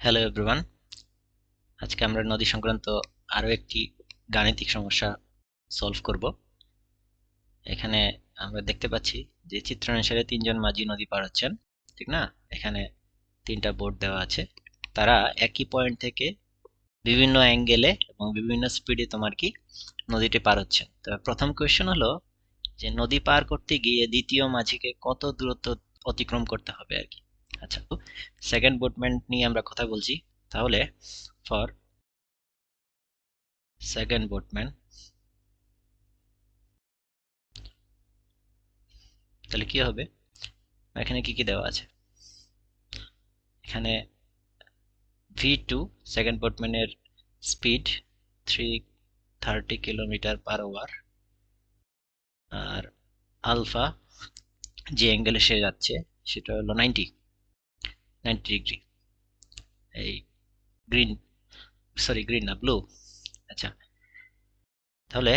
Hello everyone আজকে আমরা নদী সংক্রান্ত আরও একটি গাণিতিক সমস্যা সলভ করব। এখানে আমরা দেখতে পাচ্ছি যে চিত্র অনুসারে তিনজন মাঝি নদী পার হচ্ছেন, ঠিক না? এখানে তিনটা বোট দেওয়া আছে। তারা একই পয়েন্ট থেকে বিভিন্ন অ্যাঙ্গেলে এবং বিভিন্ন স্পিডে তোমার কি নদীটি পার হচ্ছেন। তো প্রথম কোয়েশ্চেন হলো যে নদী পার করতে গিয়ে দ্বিতীয় মাঝিকে কত দূরত্ব অতিক্রম করতে হবে আর কি? আচ্ছা তো সেকেন্ড বোটম্যান নিয়ে আমরা কথা বলছি। তাহলে ফর সেকেন্ড বোটম্যান তাহলে কি হবে? এখানে কি কি দেওয়া আছে? এখানে V two second বোটম্যানের speed three thirty kilometre per hour আর আলফা যে অ্যাঙ্গেলে সে যাচ্ছে সেটা হলো নাইনটি নাইনটি ডিগ্রি এই গ্রিন সরি গ্রিন না ব্লু আচ্ছা তাহলে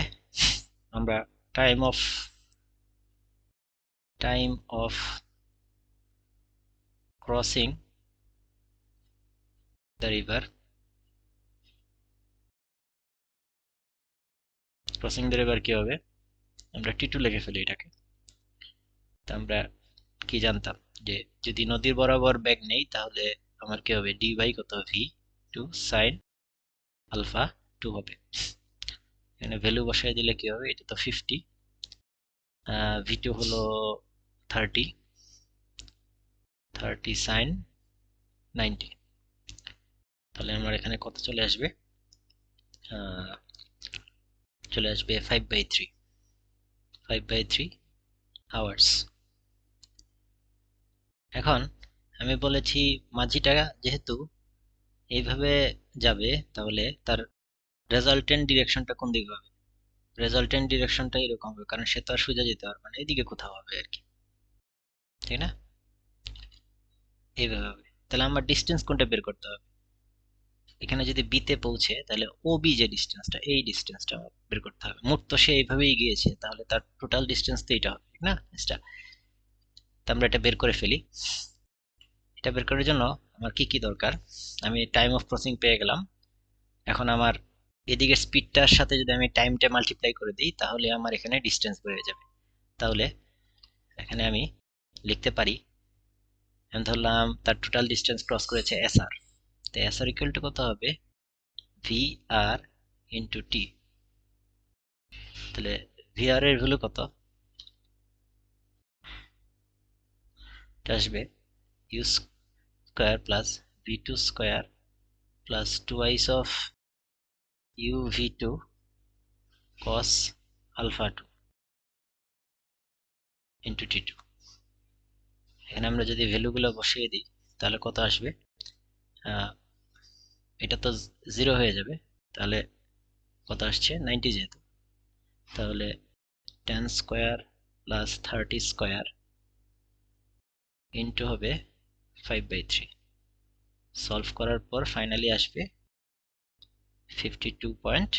আমরা time of time of crossing the river crossing the river কি হবে আমরা টি টু লিখে ফেলি এটাকে তা আমরা কি জানতাম? যে যদি নদীর বরাবর ব্যাগ নেই, তাহলে আমার কি হবে? ডি বাই কত V two sine alpha two হবে। এখানে ভ্যালু বসাই দিলে কি হবে? এটা তো ফিফটি ভি টু হলো থার্টি থার্টি সাইন নাইনটি তাহলে আমার এখানে কত চলে আসবে? চলে আসবে five by three five by three hours এখন আমি বলেছি, মাঝিটা যেহেতু এইভাবে যাবে, তাহলে তার রেজাল্টেন্ট ডিরেকশনটা কোন দিকে হবে? রেজাল্টেন্ট ডিরেকশনটা এরকম হবে, কারণ সে তো আর সোজা যেতে পারবে না, এদিকে কোথাও হবে আর কি। ঠিক না? এইভাবে হবে। তাহলে আমার ডিস্টেন্স কোনটা বের করতে হবে? এখানে যদি বিতে পৌঁছে, তাহলে ও বি যে ডিস্টেন্সটা এই ডিস্টেন্সটা বের করতে হবে। মোট তো সে এইভাবেই গিয়েছে, তাহলে তার টোটাল ডিস্টেন্স তো এটা হবে, ঠিক না? আমরা এটা বের করে ফেলি। এটা বের করার জন্য আমার কি কি দরকার? আমি টাইম অফ ক্রসিং পেয়ে গেলাম। এখন আমার এদিকে স্পিডটার সাথে যদি আমি টাইমটা মাল্টিপ্লাই করে দিই, তাহলে আমার এখানে ডিস্টেন্স বেড়ে যাবে। তাহলে এখানে আমি লিখতে পারি, আমি ধরলাম তার টোটাল ডিস্টেন্স ক্রস করেছে এস আর তো এস আর ইকুয়াল টু কত হবে? ভি আর ইন্টু টি তাহলে ভি আর এর ভ্যালু কত? আসবে U square plus V two square plus twice of U V two cos alpha two into T two এখানে আমরা যদি ভ্যালুগুলো বসিয়ে দিই, তাহলে কত আসবে? এটা তো জিরো হয়ে যাবে, তাহলে কত আসছে? নাইনটি যেহেতু। তাহলে ten square plus thirty square into হবে ফাইভ বাই থ্রি সলভ করার পর ফাইনালি আসবে fifty two point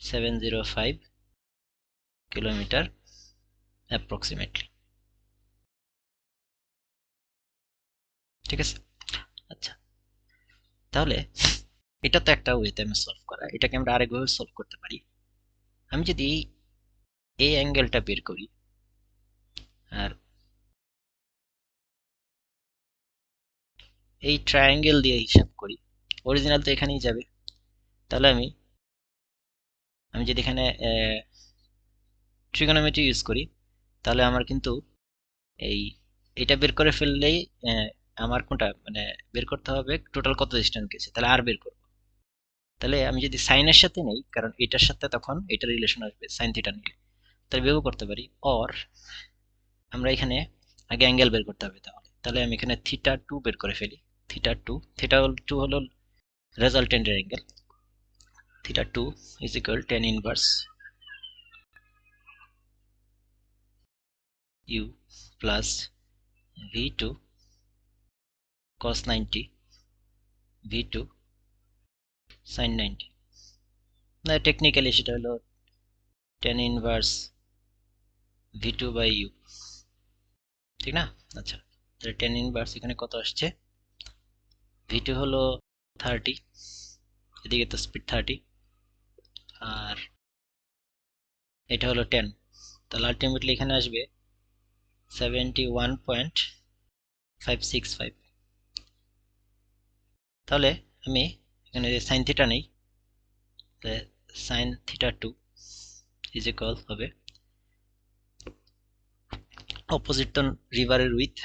seven zero five kilometre approximately ঠিক আছে? আচ্ছা। তাহলে এটা তো একটা ওয়েতে আমি সলভ করা। এটাকে আমরা আরেকভাবে সলভ করতে পারি। আমি যদি এই অ্যাঙ্গেলটা বের করি, আর এই ট্রায়াঙ্গেল দিয়ে হিসাব করি। অরিজিনাল তো এখানেই যাবে। তাহলে আমি আমি যদি এখানে ট্রিগোনোমেট্রি ইউজ করি, তাহলে আমার কিন্তু এই, এটা বের করে ফেললেই আমার কোনটা মানে বের করতে হবে টোটাল কত ডিস্টেন্স গেছে, তাহলে আর বের করব। তাহলে আমি যদি সাইনের সাথে নেই, কারণ এটার সাথে তখন এটা রিলেশন আসবে সাইন থিটা নিলে। তাহলে বেরও করতে পারি অর আমরা এখানে আগে অ্যাঙ্গেল বের করতে হবে তাহলে। তাহলে আমি এখানে থিটা টু বের করে ফেলি। থিটা টু থিটা টু হলো রেজাল্টেন্টের angle theta two is equal tan inverse U plus V two cos 90 v2 sin 90 না টেকনিক্যালি সেটা হলো tan inverse v2 by u. ঠিক না? আচ্ছা তাহলে tan ইনভার্স এখানে কত আসছে? ভি টু হলো থার্টি এদিকে তো স্পিড থার্টি আর এটা হলো টেন তাহলে আলটিমেটলি এখানে আসবে seventy one point five six five তাহলে আমি এখানে যে সাইন থিটা নেই sine theta two is equal হবে অপোজিট তো রিভারের উইথ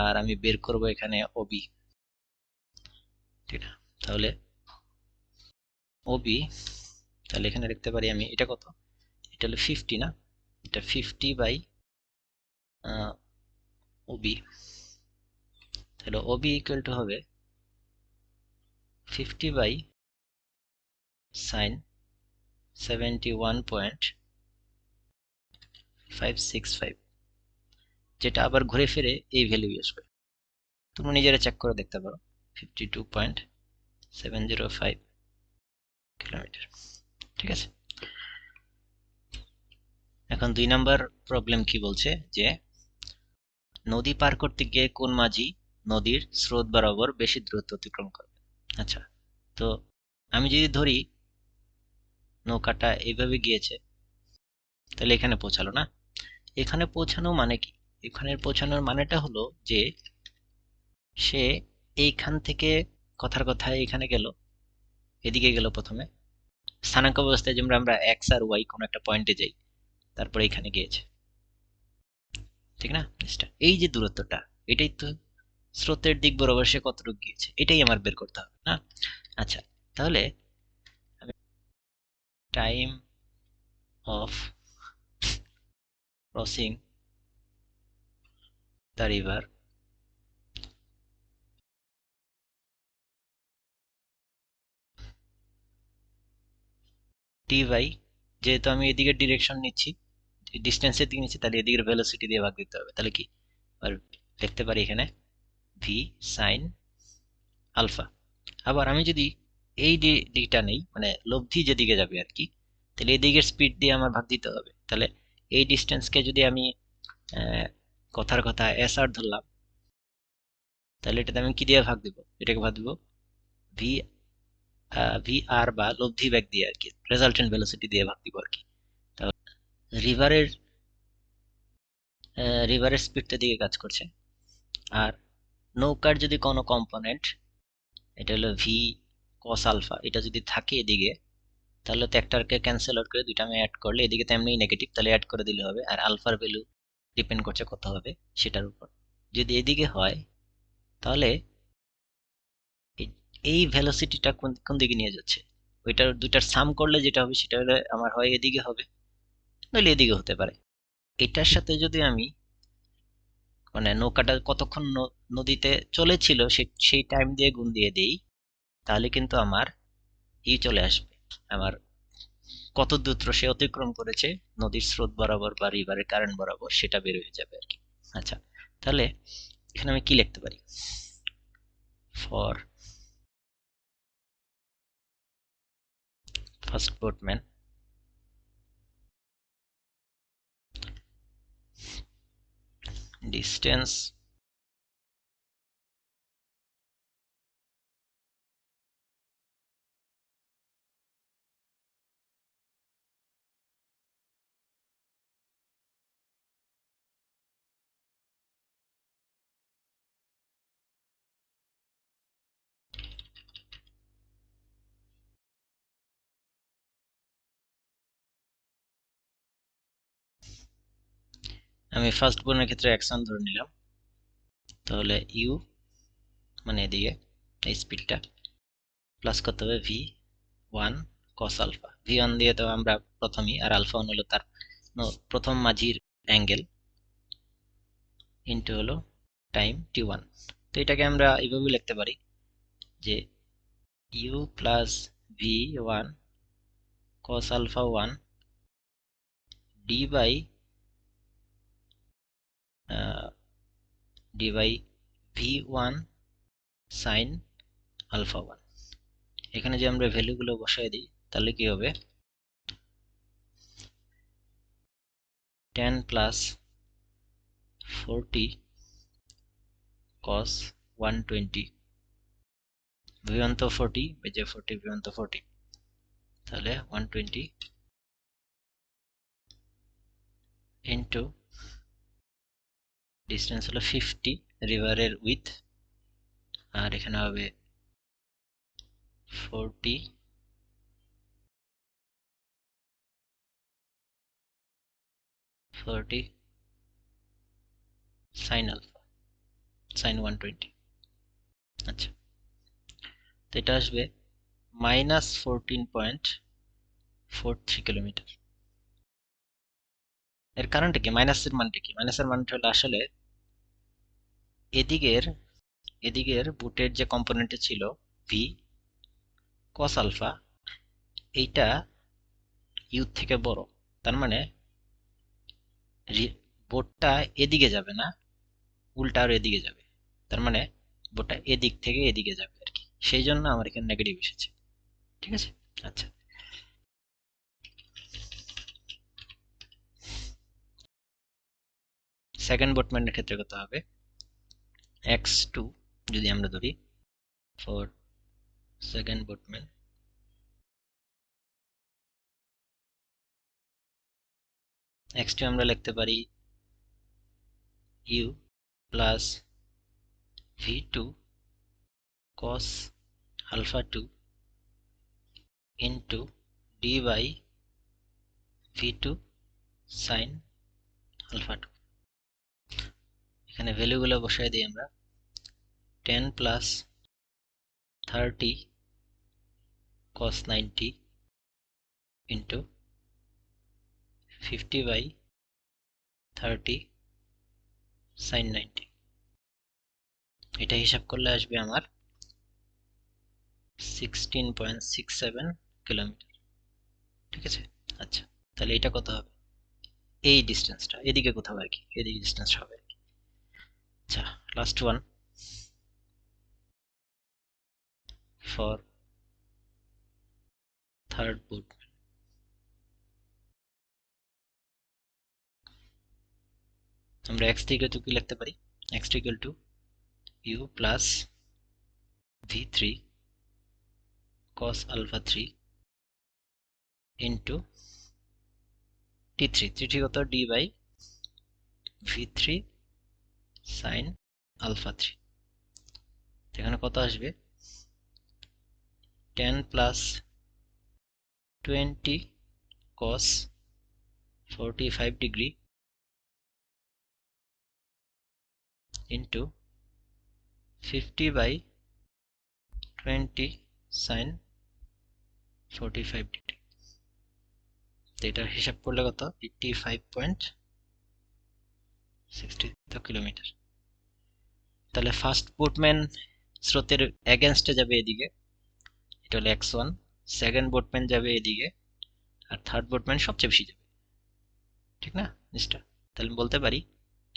আর আমি বের করব এখানে ওবি না। তাহলে ওবি, তাহলে এখানে দেখতে পারি আমি, এটা কত? এটা হলো ফিফটি না? এটা ফিফটি বাই ওবি। তাহলে ওবি ইকুয়াল টু হবে fifty by sine seventy one point five six five যেটা আবার ঘুরে ফিরে এই ভ্যালুই আসবে। তুমি নিজেরা চেক করে দেখতে পারো। Fifty two point seven zero five kilometre ঠিক আছে? এখন দুই নাম্বার প্রবলেম কি বলছে? যে নদী পার করতে গিয়ে কোন মাঝি নদীর স্রোত বরাবর বেশি দূরত্ব অতিক্রম করবে? আচ্ছা তো আমি যদি ধরি নৌকাটা এইভাবে গিয়েছে, তাহলে এখানে পৌঁছালো না। এখানে পৌঁছানো মানে কি? এখানে পৌঁছানোর মানেটা হলো যে সে এইখান থেকে কথার কথা এখানে গেল, এদিকে গেল প্রথমে। স্থানাঙ্ক অবস্থায় যেমন আমরা এক্স আর ওয়াই কোনো একটা পয়েন্টে যাই, তারপরে এখানে গিয়েছে। ঠিক না? এই যে দূরত্বটা, এটাই তো স্রোতের দিক বরাবর সে কতটুকু গিয়েছে, এটাই আমার বের করতে হবে, না? আচ্ছা তাহলে time of crossing the river T by যেহেতু আমি এদিকে ডিরেকশন নিচ্ছি ডিস্টেন্সের দিকে নিচ্ছি, তাহলে এদিকের ভেলোসিটি দিয়ে ভাগ দিতে হবে। তাহলে কি? আর লিখতে পারি এখানে ভি সাইন আলফা আবার আমি যদি এই দিকটা নেই মানে লব্ধি যেদিকে যাবে আর কি, তাহলে এই দিকের স্পিড দিয়ে আমার ভাগ দিতে হবে। তাহলে এই ডিস্টেন্সকে যদি আমি কথার কথা এস আর ধরলাম, তাহলে এটাতে আমি কি দিয়ে ভাগ দিব? এটাকে ভাগ দিব ভি ভি আর বা লব্ধি ব্যাগ দিয়ে আর কি রেজাল্টেন্ট ভেলোসিটি দিয়ে ভাগ দিব আর কি। রিভারের রিভারের স্পিডটা দিকে কাজ করছে। আর নৌকার যদি কোনো কম্পোনেন্ট এটা হলো ভি কস আলফা এটা যদি থাকে এদিকে, তাহলে তো একটাকে ক্যান্সেল আউট করে দুইটা আমি অ্যাড করলে এদিকে তো এমনি নেগেটিভ তাহলে অ্যাড করে দিলে হবে। আর আলফার ভ্যালু ডিপেন্ড করছে কত হবে সেটার উপর। যদি এদিকে হয়, তাহলে এই ভেলোসিটিটা কোন কোন দিকে নিয়ে যাচ্ছে? ওইটার দুইটার সাম করলে যেটা হবে সেটা হলে আমার হয় এদিকে হবে, নইলে এদিকে হতে পারে। এটার সাথে যদি আমি মানে নৌকাটা কতক্ষণ নদীতে চলেছিল সেই টাইম দিয়ে গুণ দিয়ে দিই, তাহলে কিন্তু আমার ই চলে আসবে। আমার কত দ্রুত সে অতিক্রম করেছে, নদীর স্রোত বরাবর বা রিভারের কারেন্ট বরাবর সেটা বের হয়ে যাবে আর কি। আচ্ছা তাহলে এখানে আমি কি লিখতে পারি? For first boatman. Distance. আমি ফার্স্ট বোনের ক্ষেত্রে অ্যাকশন ধরে নিলাম। তাহলে ইউ মানে এদিকে, এই স্পিডটা প্লাস করতে হবে V one cos alpha V one দিয়ে তো আমরা প্রথমই, আর আলফা ওয়ান হলো তার প্রথম মাঝির অ্যাঙ্গেল ইন্টু হলো টাইম টি ওয়ান তো এটাকে আমরা এইভাবে লিখতে পারি যে U plus V one cos alpha one D by D by V one sine alpha one এখানে যে আমরা ভ্যালুগুলো বসাই দিই, তাহলে কি হবে? Ten plus forty cos one twenty V one তো ফোরটি যে ফোরটি ভি ওয়ান তো ফোরটি তাহলে ওয়ান টোয়েন্টি ইন্টু ডিস্টেন্স হলো ফিফটি রিভারের উইথ আর এখানে হবে forty forty sine alpha sine one twenty আচ্ছা তো এটা আসবে minus fourteen point four three kilometre এর কারণটা কি? মাইনাসের মানটা কি? মাইনাসের মানটা হলো আসলে এদিকের এদিকের বুটের যে কম্পোনেন্টে ছিল ভি কস আলফা এইটা ইউ থেকে বড়। তার মানে বোটটা এদিকে যাবে না, উল্টা আর এদিকে যাবে। তার মানে বোটটা এদিক থেকে এদিকে যাবে আর কি। সেই জন্য আমার এখানে নেগেটিভ এসেছে। ঠিক আছে? আচ্ছা। সেকেন্ড বোটম্যানের ক্ষেত্রে কত হবে। এক্স টু যদি আমরা ধরি for second boatman X two আমরা লিখতে পারি U plus V two cos alpha two into D by V two sine alpha two এখানে ভ্যালুগুলো বসাই দিই আমরা। Ten plus thirty cos ninety into fifty by thirty sine ninety এটা হিসাব করলে আসবে আমার sixteen point six seven kilometre ঠিক আছে? আচ্ছা তাহলে এটা কত হবে? এই ডিস্টেন্সটা এদিকে কোথাও আর কি, এদিকে ডিস্টেন্সটা হবে। আচ্ছা last one for third boat আমরা এক্স ইকুয়াল টু কি লিখতে পারি? X equal to U plus V three cos alpha 3 into t3 t3 কত d by v3 sin alpha 3 এখানে কত আসবে? Ten 10 plus 20 cos 45 degree into 50 by 20 sin 45 degree তো এটার হিসাব করলে কত? Eighty five point sixty kilometre. তাহলে ফার্স্ট বোটম্যান স্রোতের অ্যাগেনস্টে যাবে এদিকে। এটা হলো এক্স ওয়ান সেকেন্ড বোটম্যান যাবে এদিকে। আর থার্ড বোটম্যান সবচেয়ে বেশি যাবে। ঠিক না জিনিসটা তাহলে বলতে পারি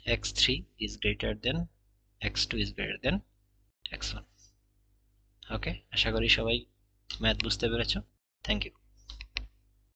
X three is greater than X two is greater than X one okay আশা করি সবাই ম্যাথ বুঝতে পেরেছ। Thank you